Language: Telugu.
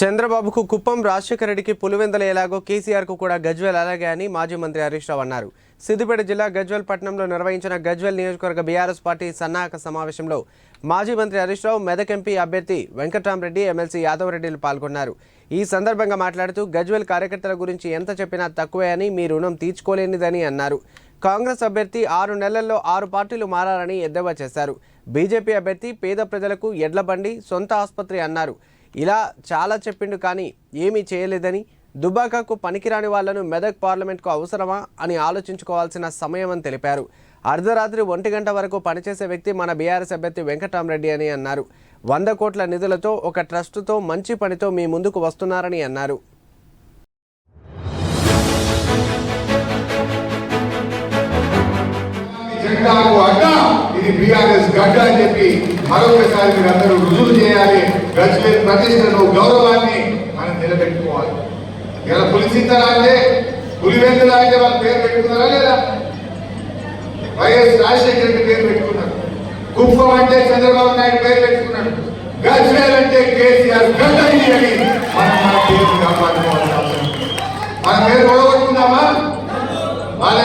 చంద్రబాబుకు కుప్పం రాజశేఖర రెడ్డికి పులివెందల ఎలాగో కేసీఆర్కు కూడా గజ్వెల్ అలాగే అని మాజీ మంత్రి హరీష్ రావు అన్నారు. సిద్దిపేట జిల్లా గజ్వెల్ పట్టణంలో నిర్వహించిన గజ్వెల్ నియోజకవర్గ బీఆర్ఎస్ పార్టీ సన్నాహక సమావేశంలో మాజీ మంత్రి హరీష్ రావు మెదక్ ఎంపీ అభ్యర్థి వెంకట్రామరెడ్డి ఎమ్మెల్సీ యాదవ్ రెడ్డిలు పాల్గొన్నారు. ఈ సందర్భంగా మాట్లాడుతూ గజ్వెల్ కార్యకర్తల గురించి ఎంత చెప్పినా తక్కువే అని మీ రుణం తీర్చుకోలేనిదని అన్నారు. కాంగ్రెస్ అభ్యర్థి ఆరు నెలల్లో ఆరు పార్టీలు మారాలని ఎద్దేవా చేశారు. బీజేపీ అభ్యర్థి పేద ప్రజలకు ఎడ్ల బండి సొంత ఆసుపత్రి అన్నారు. ఇలా చాలా చెప్పిండు కానీ ఏమీ చేయలేదని దుబాకాకు పనికిరాని వాళ్ళను మెదక్ పార్లమెంట్కు అవసరమా అని ఆలోచించుకోవాల్సిన సమయం అని తెలిపారు. అర్ధరాత్రి ఒంటి గంట వరకు పనిచేసే వ్యక్తి మన బీఆర్ఎస్ అభ్యర్థి వెంకటరామరెడ్డి అని అన్నారు. వంద కోట్ల నిధులతో ఒక ట్రస్టుతో మంచి పనితో మీ ముందుకు వస్తున్నారని అన్నారు. ఇది బీఆర్ఎస్ గడ్డ అని చెప్పి మరొకసారి మీరు అందరూ రుజువు చేయాలి. గజ్వేల్ ప్రతిష్టను గౌరవాన్ని మనం నిలబెట్టుకోవాలి. ఇలా పులిసింతలా అంటే పులివెందులా అంటే వాళ్ళ పేరు పెట్టుకున్నారా లేదా? వైఎస్ రాజశేఖర్ రెడ్డి పేరు పెట్టుకున్నారు. కుప్పం అంటే చంద్రబాబు నాయుడు పేరు పెట్టుకున్నాడు. గజ్వేల్ అంటే కేసీఆర్ గడ్డ అని మనం మన పేరు కాపాడుకోవాల్సిన అవసరం మన పేరు పొడగొట్టుకుందామా వాళ్ళ